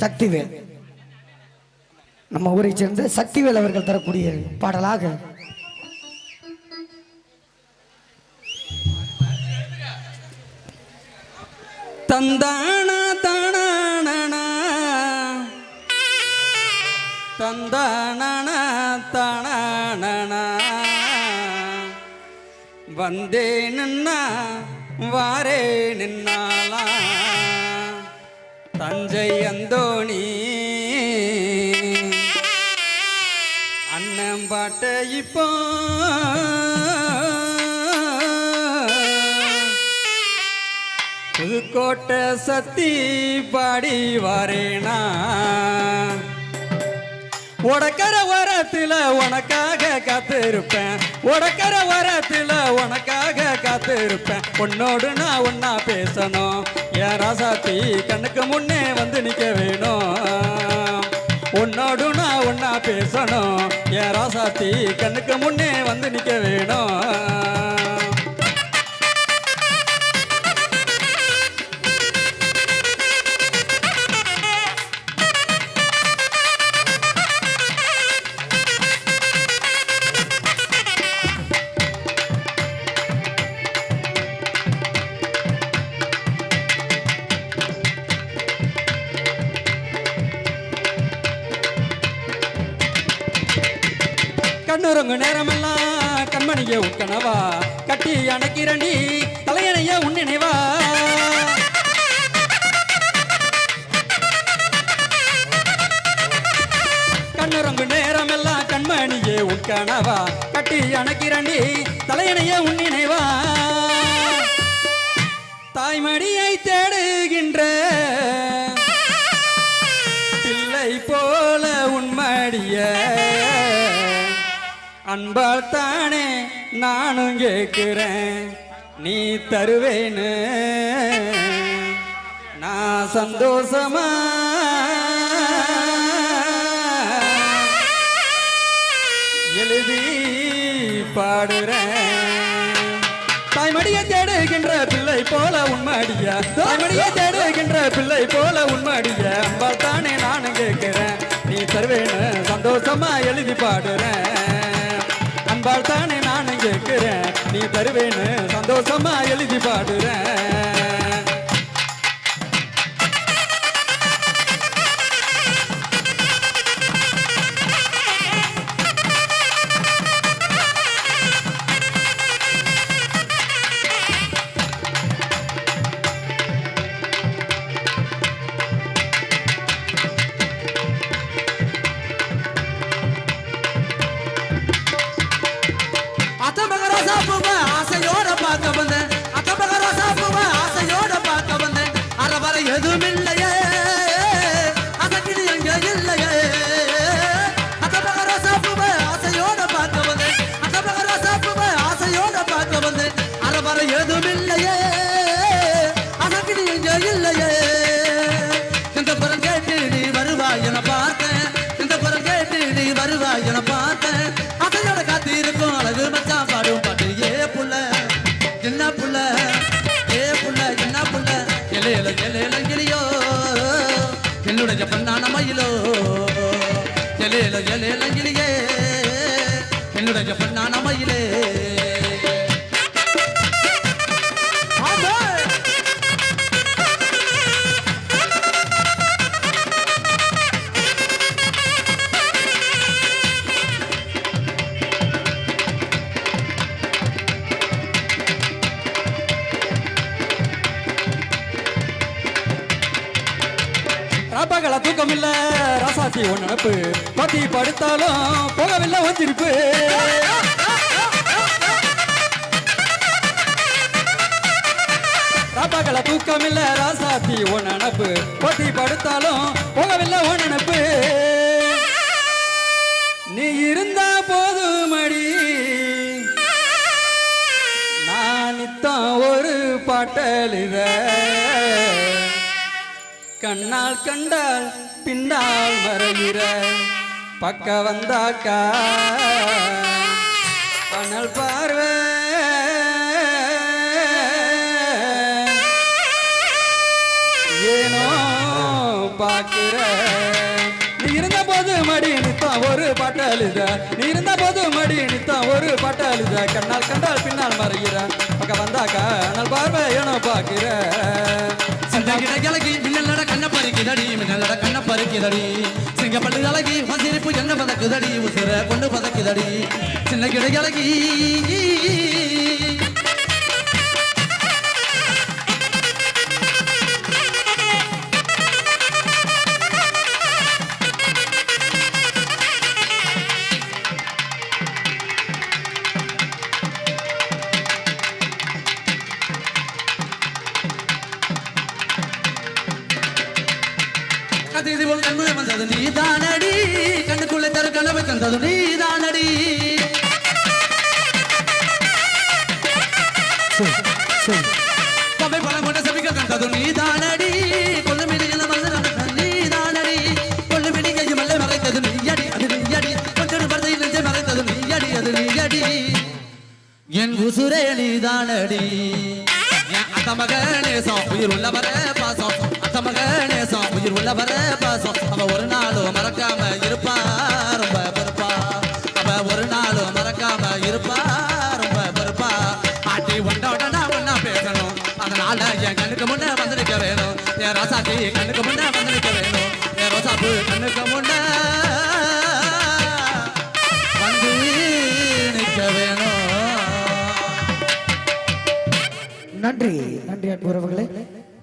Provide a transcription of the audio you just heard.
சக்திவேல். நம்ம ஊரை சேர்ந்த சக்திவேல் அவர்கள் தரக்கூடிய பாடலாக. தந்தான தானான. தந்தான தானான. வந்தே நின்னா வாரே நின்னாலா தஞ்சை அந்தோணி. அண்ணன் பாட்ட இப்போ புதுக்கோட்டை சத்தி பாடி வரேனா. உடக்கர வரத்தில் உனக்காக காத்திருப்பேன். உடக்கர வரத்தில் உனக்காக காத்திருப்பேன். உன்னோடு நான் ஒன்னா பேசணும். என் ராசாத்தி கண்ணுக்கு முன்னே வந்து நிற்க வேணும். உன்னோடு நான் ஒன்னா பேசணும். என் ராசாத்தி கண்ணுக்கு முன்னே வந்து நிற்க வேணும். கண்ணுறங்கு நேரமெல்லாம் கண்மணிய உட்கனவா கட்டி அணைக்கிறண்டி தலையணைய உன்னினைவா கண்ணுறங்கு நேரமெல்லாம் கண்மணியே உட்கனவா கட்டி அணைக்கிறண்டி தலையணைய உன்னினைவா தாய்மடியை தே அன்பால் தானே நானும் கேட்கிறேன். நீ தருவேன்னு நான் சந்தோஷமா? எழுதி பாடுறேன். தாய்மடியை தேடுகின்ற பிள்ளை போல உண்மடியா தாய்மடியை தேடுகின்ற பிள்ளை போல உண்மடியா அன்பால் தானே நானும் கேட்கிறேன். நீ தருவேன்னு சந்தோஷமா எழுதி பாடுறேன். அன்பால் தானே நானும் கேட்கிறேன். நீ தருவேன்னு சந்தோஷமா எழுதி பாடுறேன். ஜலேல எலையில கிளியே என்னுடைய பொன்னான மயிலே. ராப்பகல தூக்கம் இல்ல ராசாசி ஒன் நினப்பு பத்தி படுத்தாலும் போகவில்லை வந்திருப்பு ராப்பகல தூக்கம் இல்ல ராசாத்தி ஒன் நினப்பு பத்தி படுத்தாலும் போகவில்லை ஒன் நினப்பு நீ இருந்தா போதுமடி. நான் நித்தம் ஒரு பாட்டலித கண்ணால் கண்டால் பின்னால் மறைகிற பக்க வந்தாக்கா. அனல் பார்வை. ஏனோ பார்க்கிற. நீ இருந்த போது மடி நித்தான் ஒரு பாட்டு அழுத நீ இருந்த போது மடி நித்தான் ஒரு பாட்டு அழுத கண்ணால் கண்டால் பின்னால் மறைகிற பக்கம் வந்தாக்கா. நல் பார்வை ஏனோ பார்க்கிற. கிழக்கி கிழகி கண்ண பறிக்குதடி மின்னலட கண்ண பறிக்குதடி சிங்க அழகி வசிரிப்பு என்ன பதக்குதடி உசிர கொண்டு பதக்குதடி சின்ன கிடை அழகி கதிரி போல் கண்ணுல வந்தது. நீ தானடி கண்ணுக்குள்ளே தரு கனவை தந்தது. நீ தானடி கவை பழம் கொண்ட சபிக்க தந்தது. நீ தானடி கொள்ளு மிடிகளை நடந்த நீ தானடி கொள்ளு மிடிகை மல்லை மறைத்தது. நீயடி அது நீயடி. கொஞ்சம் பரதை நெஞ்சை மறைத்தது. அது என் உசுரே நீ தானடி என் அத்த மகனே உள்ளவர பாசம். நம்ம கணேசம் சம் உயிர் உள்ளவர பாசம் அவ ஒரு நாளும் மறக்காம இருப்பா ரொம்ப பொறுப்பா அவ ஒரு நாளும் மறக்காம இருப்பா ரொம்ப பொறுப்பா ஆட்டி ஒன்றோட உடனே ஒன்னா பேசணும். அதனால என் கண்ணுக்கு முன்ன வந்திருக்க வேணும். என் ராசாத்தி கண்ணுக்கு முன்ன வந்திருக்க வேணும். என் ரோசாப்பு கண்ணுக்கு முன்ன வந்து நிற்க வேணும். நன்றி நன்றி அன்புறவர்களே